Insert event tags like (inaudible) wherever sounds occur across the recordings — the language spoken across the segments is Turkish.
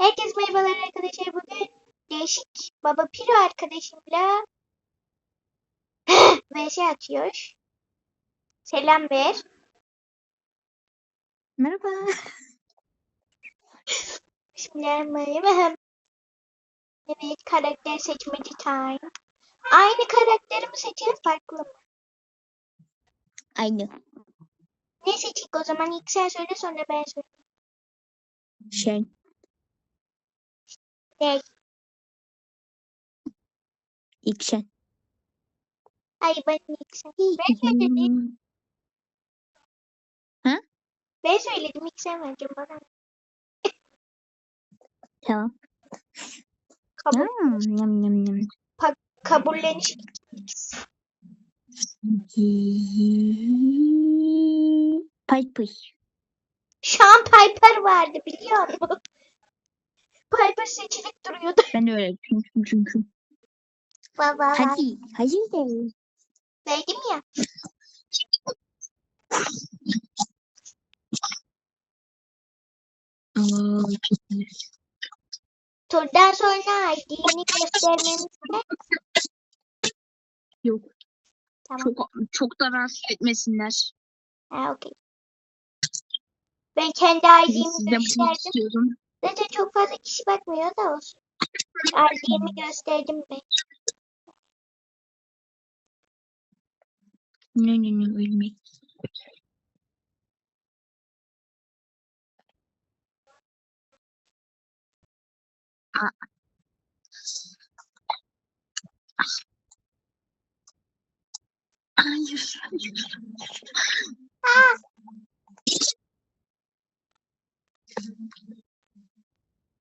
Herkes merhabalar arkadaşlar. Bugün değişik Baba Piro arkadaşımla (gasps) VS atıyor. Selam ver. Merhaba. Bismillahirrahmanirrahim. Evet karakter seçmeci time. Aynı karakteri mi seçelim farklı mı? Aynı. Ne seçik o zaman ilk sen söyle sonra ben söyleyeyim. Şey. Ne? İlk şey. Ay ben ilk sen. Ben söyledim. Ben söyledim ilk sen vereceğim bana. Tamam. Kabul, Hmm, yum, yum, yum. kabulleniş. Piper. Şu an Piper vardı biliyor musun? Piper seçilip duruyordu. Ben de öyle düşünmüştüm çünkü. Baba Hadi. Hadi de. verdim ya. Turdan sonra ID'ni göstermemiz Yok. Tamam. Çok, çok da rahatsız etmesinler. Ha okey. Ben kendi ID'mi gösterdim. Zaten çok fazla kişi bakmıyor da olsun. ID'mi gösterdim ben. Ne ne ne ölmek. Hayır, hayır.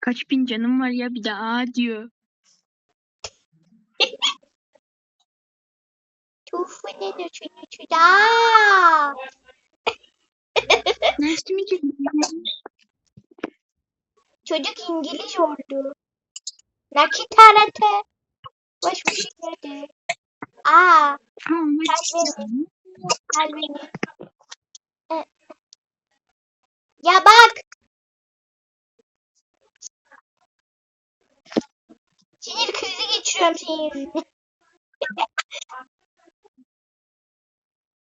Kaç bin canım var ya bir de aa diyor. Şunu. Nice to meet you. Çocuk İngiliz oldu. Nakit arate. Boş bir şey dedi. Aa, Oh, Kalbini. kalbini. E. Ya bak. Sinir krizi geçiriyorum senin yüzünden.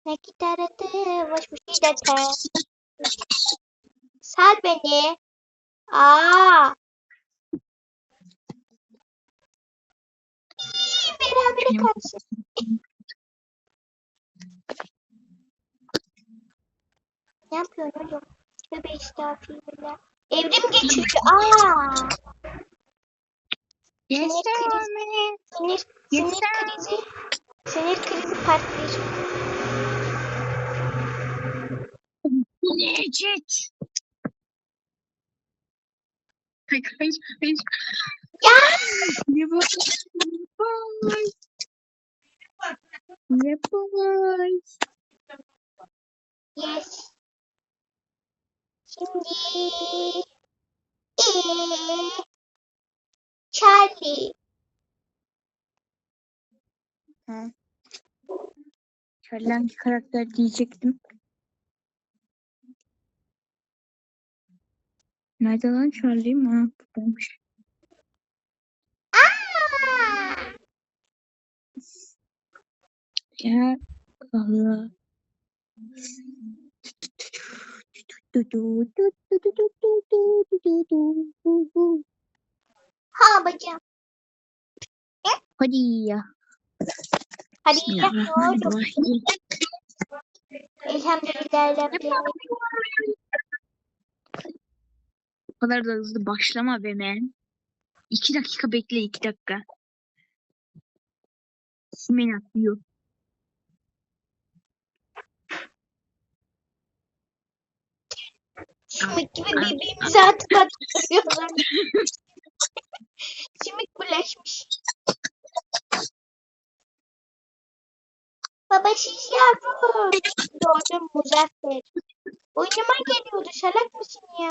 Ne gitarete başmış gitarete. Şey Sal beni. Aa. Beraber kalsın. ne yapıyorsun oğlum? Tövbe estağfirullah. Evrim geçiyor. Aa. Sinir krizi. Sinir, sinir krizi. Sinir krizi part 1. Necit. Hayır, hayır, hayır. Ya! Yapamaz. Yapamaz. Yapamaz. Yes. Şimdi. Ee. Charlie. Ha. Charlie hangi karakter diyecektim. Nerede lan Charlie? Ha, buradaymış. Ya Allah. Ha bacım. Hadi ya. Hadi ya. Elhamdülillah Rabbil Bu kadar da hızlı başlama be men. İki dakika bekle iki dakika. Simen atlıyor. Simik gibi birbirimize atıp atıp (laughs) Kemik birleşmiş. Baba şiş yavrum. Doğdum Muzaffer. Oyunuma geliyordu. Şalak mısın ya?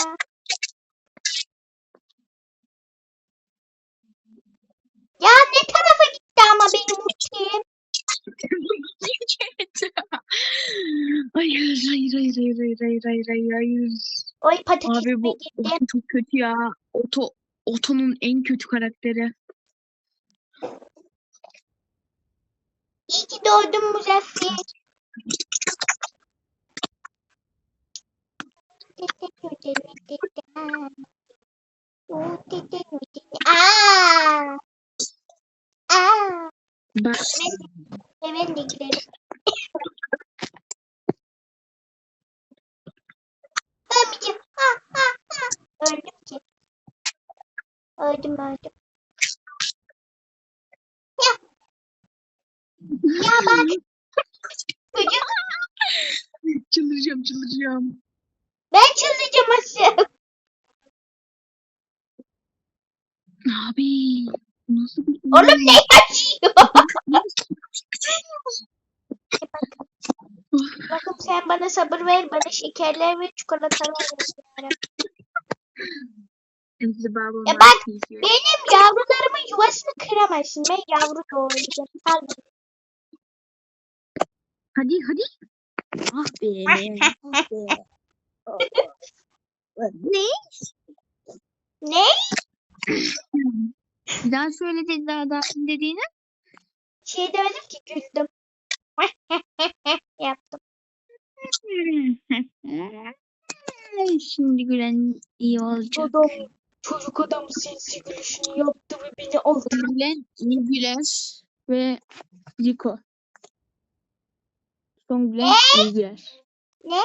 Ya ne tarafa gitti ama benim uçayım? (laughs) hayır, hayır, hayır, hayır, hayır, hayır, hayır, hayır. Oy patates Abi bu gitti. çok kötü ya. Oto Oto'nun en kötü karakteri. İyi ki doğdun Muzaffer. Aa! Aa! Bak Ben de girelim. Ölmeyeceğim. Ha, ha, ha. Öldüm ki. Öldüm öldüm. Ya. Ya bak. Çocuk. çıldıracağım çıldıracağım. Ben çıldıracağım aşağı. Abi nasıl bir Oğlum ne yaşıyor? (laughs) Bakın sen bana sabır ver. Bana şekerler ve çikolatalar ver. Ya bak, Benim yavrularımın yuvasını kıramazsın. Ben yavru doğuracağım. Pardon. Hadi hadi. Ah be. ah be. (laughs) ne? Ne? Bir daha söyle dedi daha daha dediğini. Şey demedim ki güldüm. (laughs) Yaptım. (laughs) Şimdi gülen iyi olacak. Çocuk adam sinsi gülüşünü yaptı ve beni aldı. Gülen, iyi güler ve Rico. Son gülen iyi güler. Ne?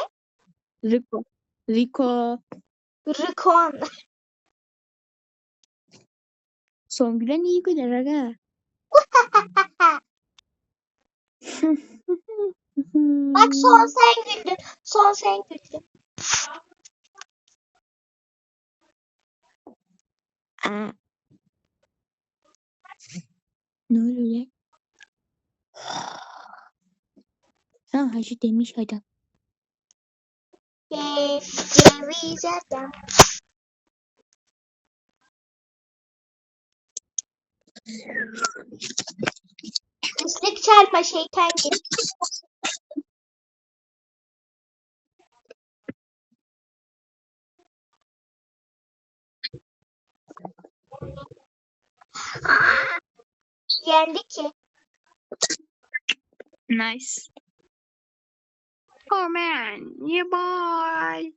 Rico. Rico. Rıkvan. Son gülen iyi güler aga. Bak son sen güldün. Son sen güldün. (laughs) Aa. Ne oluyor lan? Ha hacı demiş adam. Ceviz adam. Islık çalma şeytan gibi. Yendi ki. Nice. Oh man, yeah boy.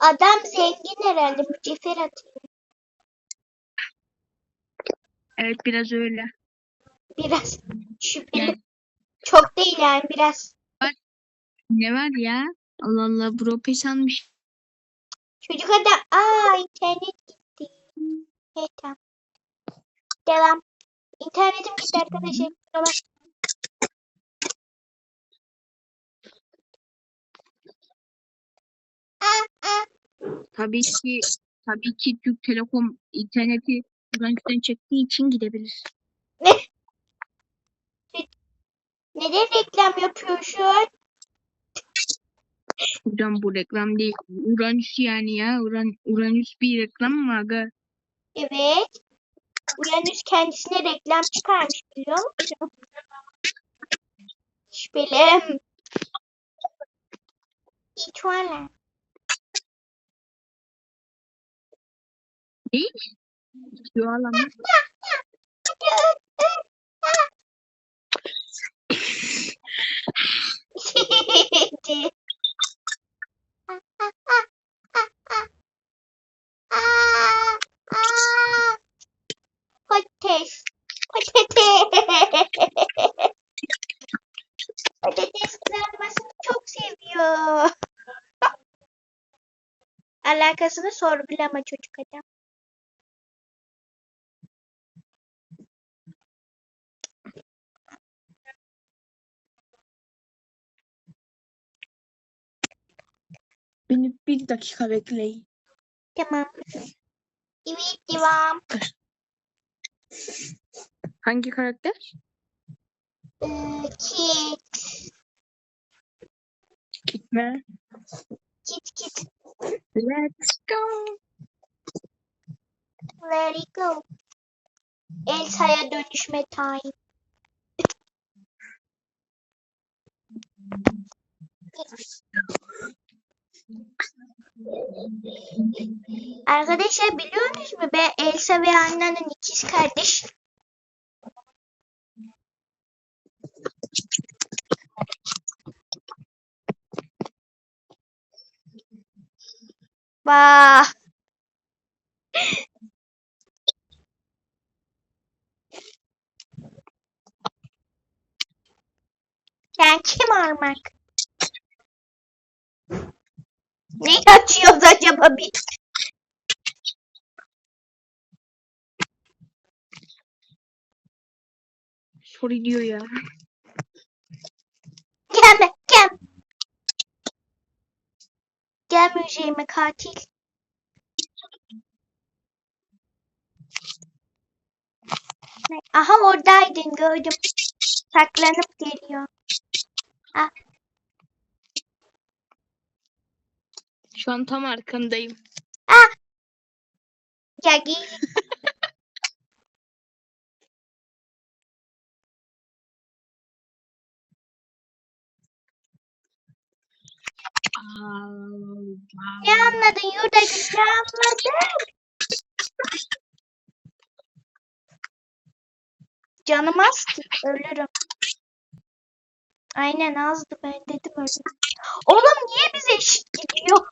Adam zengin herhalde. Mücevher atıyor. Evet biraz öyle. Biraz (laughs) şüpheli. Yani Çok değil yani biraz. ne var ya? Allah Allah bro pes almış. Çocuk adam. Aa internet gitti. Evet tamam. Devam. İnternetim gitti arkadaşlar. Aa. Tabii ki tabii ki Türk Telekom interneti buradan çektiği için gidebilir. Neden reklam yapıyor şu an? Buradan bu reklam değil. Uranüs yani ya. Uran, Uranüs bir reklam mı aga? Evet. Uranüs kendisine reklam çıkarmış biliyor musun? Şüphelim. Hiç valla. Yo alamaz. (laughs) Patates. Patates. Patates kızartmasını çok seviyor. Alakasını sorgulama çocuk adam. Beni bir dakika bekleyin. Tamam. Evet devam. Hangi karakter? Ee, kit. Gitme. Kit kit. Let's go. Let it go. Elsa'ya dönüşme time. Arkadaşlar biliyor musunuz? Ben Elsa ve Anna'nın ikiz kardeş. Vah. Sen kim olmak? Ne açıyoruz acaba biz? Sorry diyor ya. Gelme, gel. Gel müziğime katil. Aha oradaydın gördüm. Saklanıp geliyor. Şu an tam arkandayım. Gel giy. Ne anladın Yurdacığım? Ne anladın? Canım az ölürüm. Aynen azdı ben dedim öyle. Oğlum niye bize eşit gidiyor?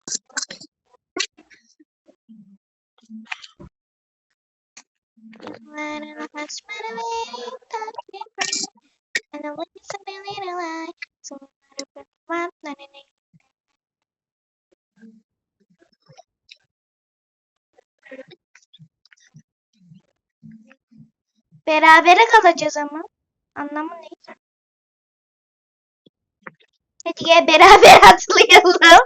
Berabere kalacağız ama. Anlamı ne? Gel beraber (laughs) atlayalım.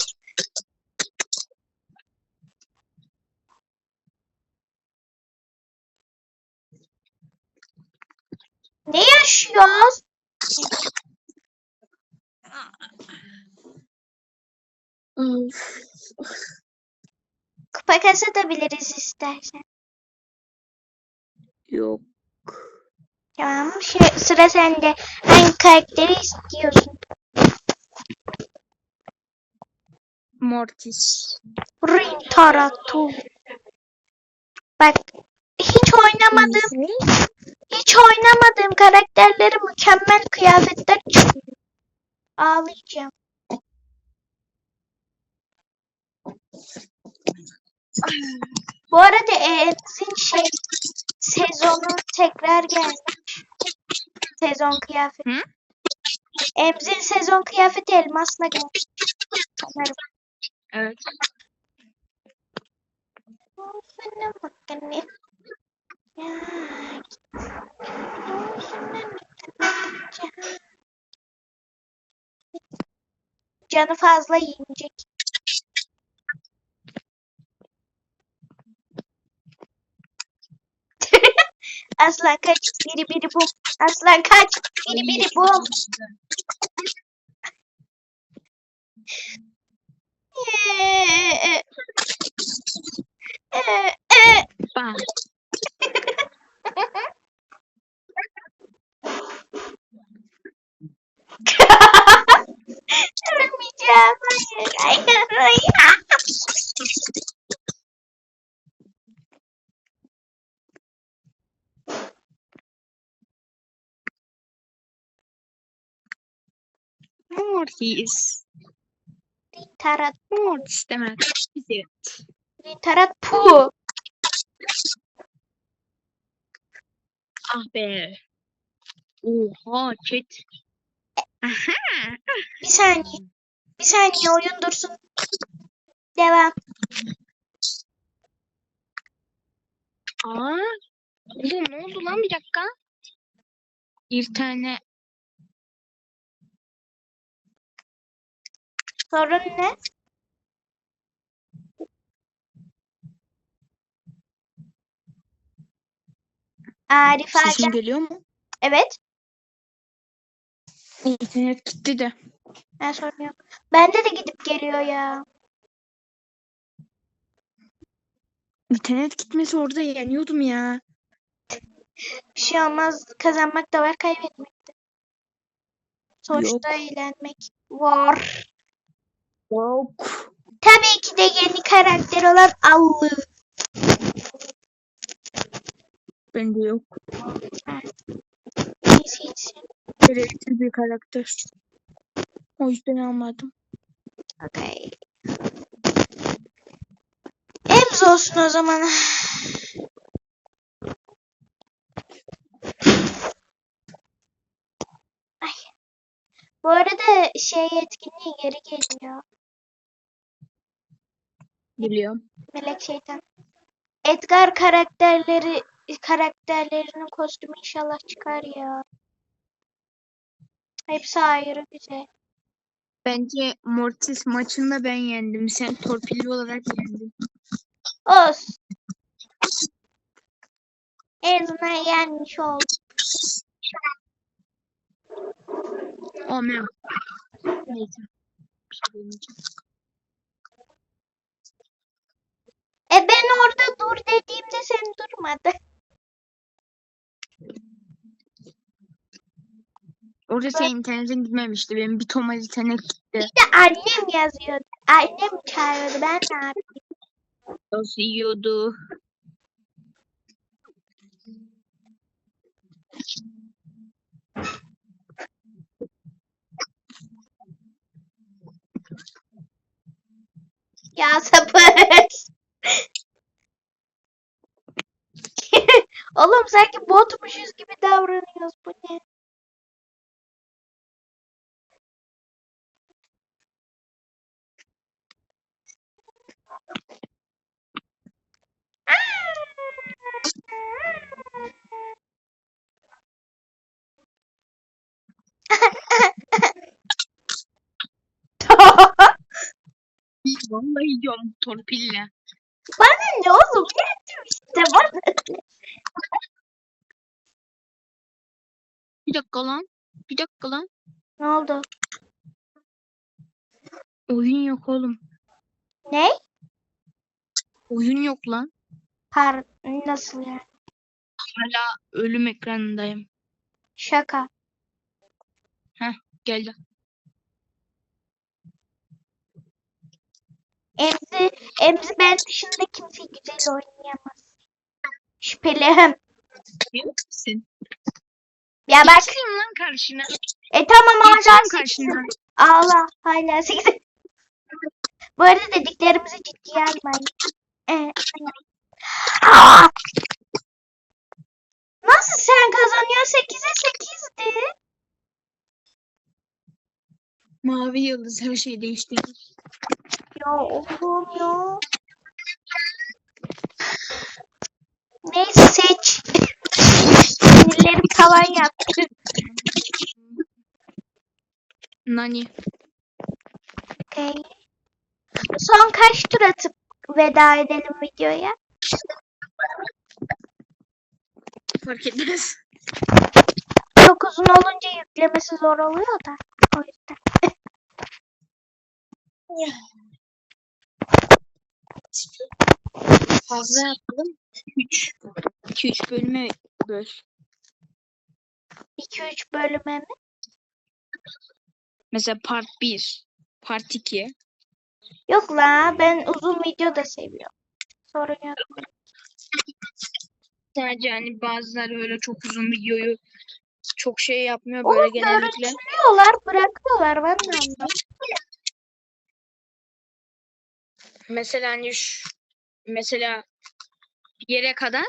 Ne yaşıyoruz? Kupa kasatabiliriz istersen. Yok. Tamam. Şey, sıra sende. Hangi karakteri istiyorsun? Mortis. Rintaratu. Bak hiç oynamadım. Hiç oynamadığım karakterleri mükemmel kıyafetler çıkıyor. Ağlayacağım. Bu arada Emzin şey sezonu tekrar gelmiş. Sezon kıyafeti. Hı? Emzin sezon kıyafeti elmasla gelmiş. Sanırım. Evet. Sana. Ya. Canı fazla yiyecek. (laughs) Aslan kaç biri biri bum. Aslan kaç biri biri bum. Ee, ee, Tarat, Mortis demek. Evet. tarat pu. Ah be. Oha chat. Aha. Bir saniye. Bir saniye oyun dursun. Devam. Aa. Oğlum ne oldu lan bir dakika? Bir tane Sorun ne? Arif sesim Aga. geliyor mu? Evet. İnternet gitti de. Ben sorun yok. Bende de gidip geliyor ya. İnternet gitmesi orada yeniyordum ya. Bir şey olmaz. Kazanmak da var, kaybetmek de. Sonuçta eğlenmek var. Yok. Tabii ki de yeni karakter olan Allı. Bende yok. Neyse içsin. Gereksiz bir karakter. O yüzden almadım. Okay. Emz olsun o zaman. Ay. Bu arada şey etkinliği geri geliyor. Biliyorum. Melek şeytan. Edgar karakterleri karakterlerinin kostümü inşallah çıkar ya. Hepsi ayrı güzel. Bence Mortis maçında ben yendim. Sen torpilli olarak yendin. Olsun. En azından yenmiş oldum. O ne? Neyse. Bir şey demeyeceğim. E ben orada dur dediğimde sen durmadın. Orada senin internetin gitmemişti. Benim bir tomal internet gitti. Bir de annem yazıyordu. Annem çağırıyordu. Ben ne yapayım? Nasıl yiyordu? Ya sapık. Oğlum sanki botmuşuz gibi davranıyoruz. Bu ne? Vallahi diyorum torpille. Bana ne oğlum? Yendim işte bana. ne? Dakika lan. Bir dakika lan. Ne oldu? Oyun yok oğlum. Ne? Oyun yok lan. Par nasıl yani? Hala ölüm ekranındayım. Şaka. Geldi. Emzi, Emzi ben dışında kimse güzel oynayamaz. Şüpheliyim. Sen. Ya bak. Geçeyim lan karşına. E tamam Geçeyim sekizim. karşına. Ağla. Hala sekizim. Bu arada dediklerimizi ciddiye almayın. Ee, Aa! Nasıl sen kazanıyorsun? 8'e 8'di. Mavi yıldız her şeyi değiştirir. Ya oğlum ya. Neyse seç. Sinirlerim tavan yaptı. Nani. Okey. Son kaç tur atıp veda edelim videoya? Fark etmez. Çok uzun olunca yüklemesi zor oluyor da. O yüzden. Fazla yapalım. 3. 2-3 bölüme böl. 2-3 bölüme mi? Mesela part 1. Part 2. Yok la ben uzun video da seviyorum. Sorun yok. Sadece hani bazıları öyle çok uzun videoyu çok şey yapmıyor böyle genellikle. görüntülüyorlar bırakıyorlar ben de anlamadım. Mesela hani şu, mesela bir yere kadar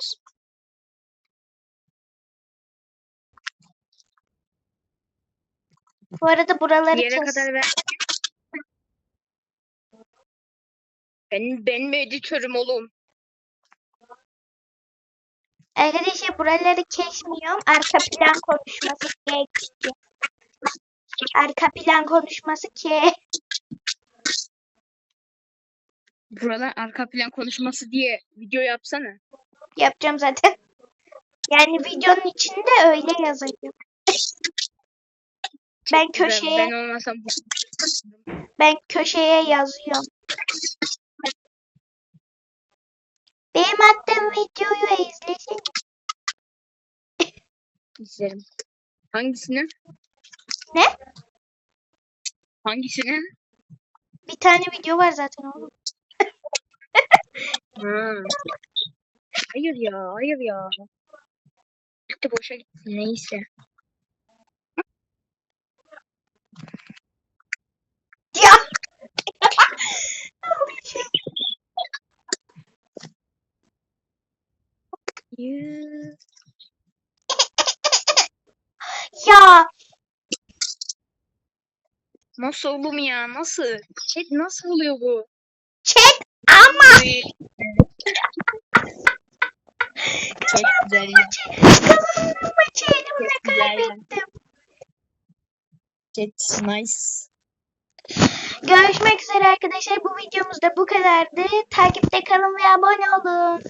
Bu arada buraları yere kes. kadar ver. Ben, benim editörüm oğlum. Arkadaşlar buraları kesmiyorum. Arka plan konuşması ki. Arka plan konuşması ki. Buralar arka plan konuşması diye video yapsana. Yapacağım zaten. Yani videonun içinde öyle yazacağım. (laughs) Ben köşeye ben olmasam ben köşeye yazıyorum. Benim attığım videoyu izlesin. izlerim. Hangisini? Ne? Hangisini? Bir tane video var zaten oğlum. (laughs) Hayır ya, hayır ya. Gitti boşa gitti. Neyse. Ya. Ya Nasıl oğlum ya? Nasıl? Chat nasıl oluyor bu? çek ama. Çok güzel. kazandım maçı elimle kaybettim. Chat nice. Görüşmek üzere arkadaşlar. Bu videomuz da bu kadardı. Takipte kalın ve abone olun.